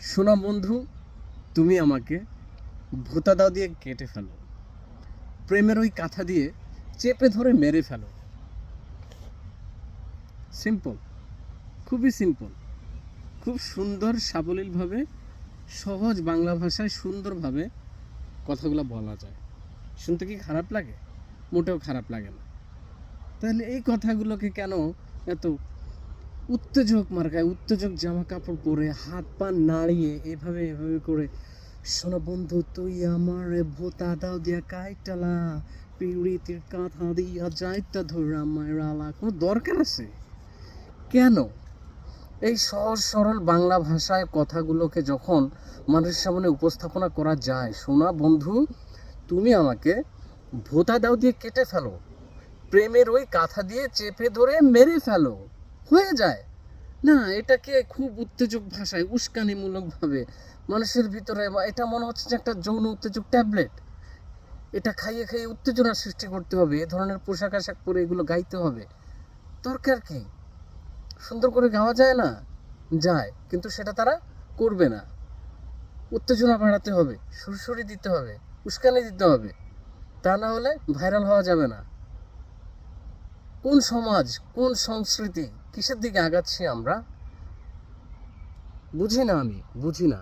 শোনা বন্ধু, তুমি আমাকে ভোতা দাও দিয়ে কেটে ফেলো। প্রেমের ওই কাঁথা দিয়ে চেপে ধরে মেরে ফেলো। সিম্পল খুবই সিম্পল খুব সুন্দর, সাবলীলভাবে, সহজ বাংলা ভাষায় সুন্দরভাবে কথাগুলো বলা যায়। শুনতে কি খারাপ লাগে? মোটেও খারাপ লাগে না। তাহলে এই কথাগুলোকে কেন এত উত্তেজক মার্কায় উত্তেজক জামা কাপড় পরে, হাত পা নাড়িয়ে, এভাবে এভাবে করে, শোনা বন্ধু, তুই আমার ভোতা দাও দিয়া কাইটালা, পিউরিতির কাঁথা দিয়া যাইতা ধরে আমার আলা। কোনো দরকার আছে? কেন? এই সহজ সরল বাংলা ভাষায় কথাগুলোকে যখন মানুষের সামনে উপস্থাপনা করা যায়, শোনা বন্ধু, তুমি আমাকে ভোতা দাও দিয়ে কেটে ফেলো। প্রেমের ওই কাঁথা দিয়ে চেপে ধরে মেরে ফেলো। হয়ে যায়। না, এটাকে খুব উত্তেজক ভাষায়, উস্কানিমূলকভাবে মানুষের ভিতরে বা- এটা মনে হচ্ছে যে একটা যৌন উত্তেজক ট্যাবলেট। এটা খাইয়ে খাইয়ে উত্তেজনা সৃষ্টি করতে হবে, এ ধরনের পোশাক আশাক পরে এগুলো গাইতে হবে। দরকার কি? সুন্দর করে গাওয়া যায় না? যায়, কিন্তু সেটা তারা করবে না। উত্তেজনা বাড়াতে হবে, সুরসুরি দিতে হবে, উস্কানি দিতে হবে। তা না হলে ভাইরাল হওয়া যাবে না। কোন সমাজ কোন সংস্কৃতি কিসের দিকে আগাচ্ছি আমরা? বুঝি না আমি বুঝি না।